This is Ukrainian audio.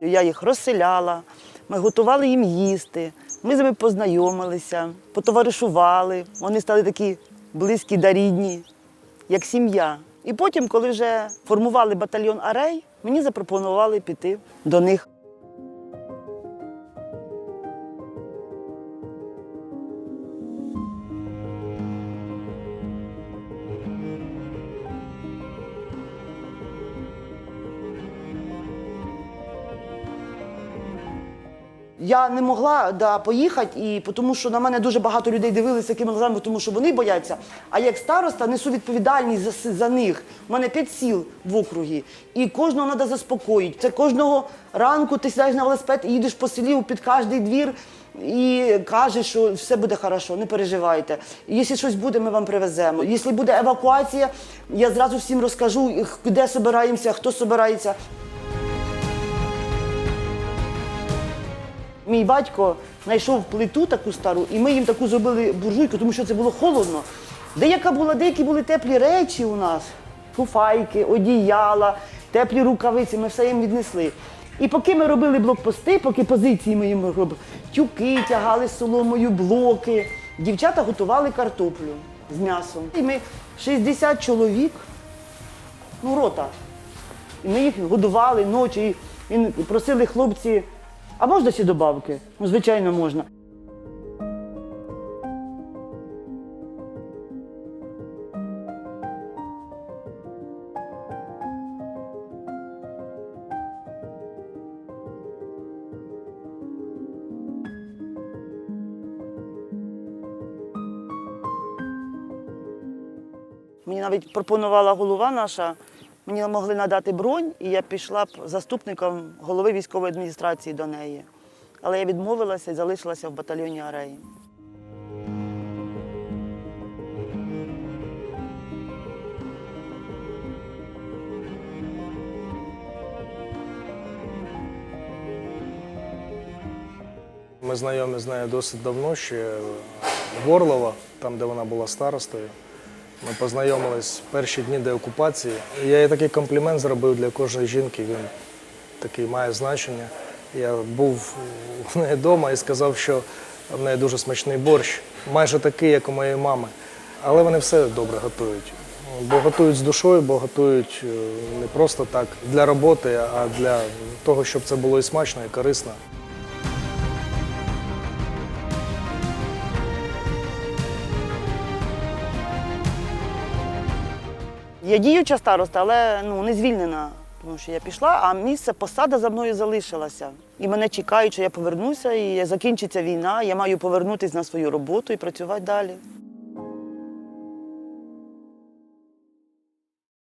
Я їх розселяла, ми готували їм їсти. Ми з ними познайомилися, потоваришували. Вони стали такі близькі да рідні, як сім'я. І потім, коли вже формували батальйон Арей, мені запропонували піти до них. Я не могла да, поїхати, і тому що на мене дуже багато людей дивилися якими глазами, тому що вони бояться. А як староста несу відповідальність за, за них. У мене п'ять сіл в округі, і кожного треба заспокоїти. Це кожного ранку ти сідаєш на велосипед і їдеш по селі під кожний двір і кажеш, що все буде хорошо, не переживайте. Якщо щось буде, ми вам привеземо. Якщо буде евакуація, я зразу всім розкажу, де збираємося, хто збирається. Мій батько знайшов плиту таку стару, і ми їм таку зробили буржуйку, тому що це було холодно. Деяка була, деякі були теплі речі у нас, фуфайки, одіяла, теплі рукавиці, ми все їм віднесли. І поки ми робили блокпости, поки позиції ми їм робили, тюки тягали з соломою, блоки, дівчата готували картоплю з м'ясом. І ми 60 чоловік, ну, рота. І ми їх годували ночі. І просили хлопці, а можна ще добавки? Ну, звичайно, можна. Мені навіть пропонувала голова наша, мені могли надати бронь, і я пішла б заступником голови військової адміністрації до неї. Але я відмовилася і залишилася в батальйоні Ареї. Ми знайомі з нею досить давно, ще Горлова, там, де вона була старостою. Ми познайомились перші дні деокупації. Я їй такий комплімент зробив для кожної жінки, він такий має значення. Я був у неї вдома і сказав, що в неї дуже смачний борщ, майже такий, як у моєї мами. Але вони все добре готують. Бо готують з душою, бо готують е, не просто так для роботи, а для того, щоб це було і смачно, і корисно. Я діюча староста, але ну, не звільнена, тому що я пішла, а місце посада за мною залишилася. І мене чекають, що я повернуся, і закінчиться війна. Я маю повернутися на свою роботу і працювати далі.